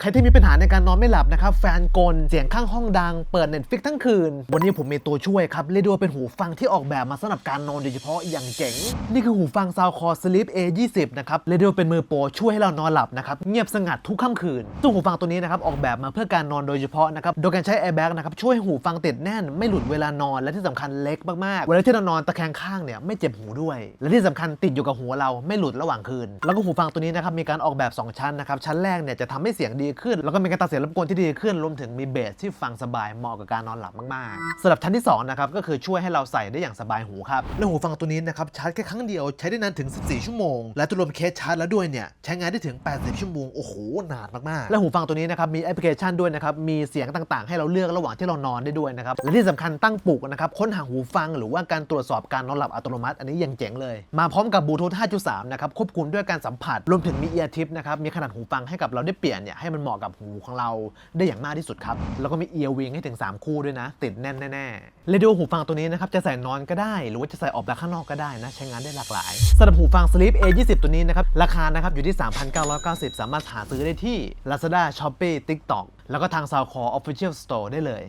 ใครที่มีปัญหาในการนอนไม่หลับนะครับ แฟนกลเสียงข้างห้องดัง เปิดเน็ตฟิกทั้งคืน วันนี้ผมมีตัวช่วยครับ เรียกได้ว่าเป็นหูฟังที่ออกแบบมาสำหรับการนอนโดยเฉพาะอย่างเจ๋ง นี่คือหูฟัง Soundcore Sleep A20 นะครับ เรียกได้ว่าเป็นมือโปรช่วยให้เรานอนหลับนะครับ เงียบสงัดทุกค่ำคืนซึ่งหูฟังตัวนี้นะครับออกแบบมาเพื่อการนอนโดยเฉพาะนะครับ โดยการใช้ airbag นะครับช่วยให้หูฟังติดแน่นไม่หลุดเวลานอนและที่สำคัญเล็กมากๆ เวลาที่เรานอนตะแคงข้างเนี่ยไม่เจ็บหูด้วย และที่สำคัญติดอยู่กับหัวเราไม่หลุดระหว่างคืน แล้วก็หูฟังตัวนี้นะครับมีการออกแบบ 2 ชั้นนะครับชั้นแรกเนี่ยจะทำให้เสียงดีขึ้น แล้วก็มีการตัดเสียงรบกวนที่ดีขึ้นรวมถึงมีเบสที่ฟังสบายเหมาะกับการนอนหลับมากๆสำหรับชั้นที่สองนะครับก็คือช่วยให้เราใส่ได้อย่างสบายหูครับและหูฟังตัวนี้นะครับชาร์จแค่ครั้งเดียวใช้ได้นานถึง 14 ชั่วโมง และตัวรวมเคสชาร์จแล้วด้วยเนี่ยใช้งานได้ถึง 80 ชั่วโมงโอ้โหนานมากๆ และหูฟังตัวนี้นะครับมีแอปพลิเคชันด้วยนะครับมีเสียงต่างๆ ให้เราเลือกระหว่างที่เรานอนได้ด้วยนะครับและที่สำคัญตั้งปลุกนะครับค้นหาหูฟังหรือว่าการตรวจสอบการนอนหลับอัตโนมัติ อันนี้ยังเจ๋งเลย มาพร้อมกับบลูทูธ5.3นะครับควบคุมด้วยการสัมผัสรวมถึงมีเอียร์ทิปนะครับมีขนาดหูฟังให้กับเราได้เปลี่ยนเนี่ยให้มันเหมาะกับหูของเราได้อย่างมากที่สุดครับ แล้วก็มีเอียร์วิงให้ถึง 3 คู่ด้วยนะ ติดแน่นแน่ๆเลยดูหูฟังตัวนี้นะครับจะใส่นอนก็ได้ หรือว่าจะใส่ออกไปข้างนอกก็ได้นะ ใช้งานได้หลากหลายสำหรับหูฟัง Sleep A20 ตัวนี้นะครับราคานะครับอยู่ที่ 3,990 สามารถหาซื้อได้ที่ Lazada Shopee TikTok แล้วก็ทาง Soundcore Official Store ได้เลย